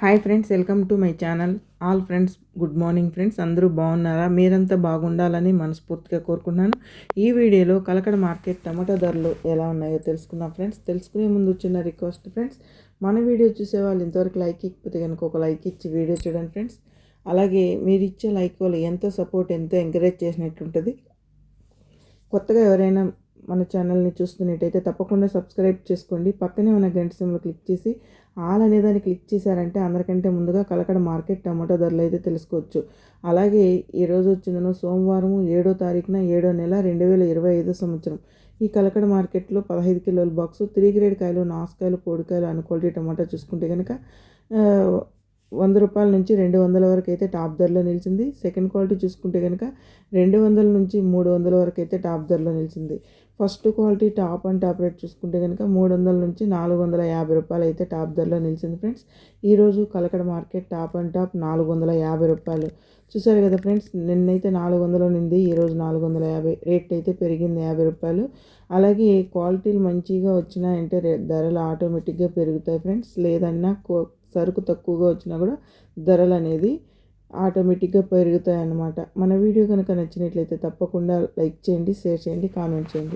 Hi friends welcome to my channel. All friends good morning friends. అందరూ బాగున్నారా? మీరంతా బాగుండాలని మనస్ఫూర్తిగా కోరుకున్నాను ఈ వీడియోలో కలకడ మార్కెట్ టమాటా ధరలు ఎలా ఉన్నాయో తెలుసుకుందాం ఫ్రెండ్స్. తెలుసుకునే ముందు చిన్న రిక్వెస్ట్ ఫ్రెండ్స్. మన వీడియో చూసే వాళ్ళు ఇంతవరకు లైక్ ఇకపోతే కనుక ఒక లైక్ ఇచ్చి వీడియో చూడండి ఫ్రెండ్స్. అలాగే మీరు ఇచ్చే లైక్ వాళ్ళు ఎంతో సపోర్ట్ ఎంతో ఎంకరేజ్ చేసినట్టుంటుంది. కొత్తగా ఎవరైనా మన ఛానల్ని చూస్తున్నట్టయితే తప్పకుండా సబ్స్క్రైబ్ చేసుకోండి. పక్కనే ఉన్న గంట సింబల్ క్లిక్ చేసి ఆల్ అనే దాన్ని క్లిక్ చేశారంటే అందరికంటే ముందుగా కలకడ మార్కెట్ టమాటో ధరలు అయితే తెలుసుకోవచ్చు. అలాగే ఈరోజు వచ్చిందను సోమవారం ఏడో తారీఖున ఏడో నెల రెండు వేల ఇరవై ఐదో సంవత్సరం. ఈ కలకడ మార్కెట్లో పదహైదు కిలోల బాక్సు త్రీ గ్రేడ్ కాయలు నాసుకాయలు పొడికాయలు అను క్వాలిటీ టమాటా చూసుకుంటే కనుక వంద రూపాయల నుంచి రెండు వందల వరకు అయితే టాప్ ధరలో నిలిచింది. సెకండ్ క్వాలిటీ చూసుకుంటే కనుక రెండు వందల నుంచి మూడు వందల వరకు అయితే టాప్ ధరలో నిలిచింది. First quality top and top rate చూసుకుంటే కనుక మూడు వందల నుంచి నాలుగు వందల యాభై రూపాయలు అయితే టాప్ ధరలో నిలిచింది ఫ్రెండ్స్. ఈరోజు Kalakada market top and top నాలుగు వందల యాభై రూపాయలు. చూసారు కదా ఫ్రెండ్స్ నిన్నైతే నాలుగు వందలు నుండి ఈరోజు నాలుగు వందల యాభై రేట్ అయితే పెరిగింది యాభై రూపాయలు. అలాగే క్వాలిటీలు మంచిగా వచ్చినాయంటే ధరలు ఆటోమేటిక్గా పెరుగుతాయి ఫ్రెండ్స్. లేదన్నా సరుకు తక్కువగా వచ్చినా కూడా ధరలు అనేది ఆటోమేటిక్గా పెరుగుతాయి అన్నమాట మన వీడియో కనుక నచ్చినట్లయితే తప్పకుండా లైక్ చేయండి షేర్ చేయండి కామెంట్ చేయండి.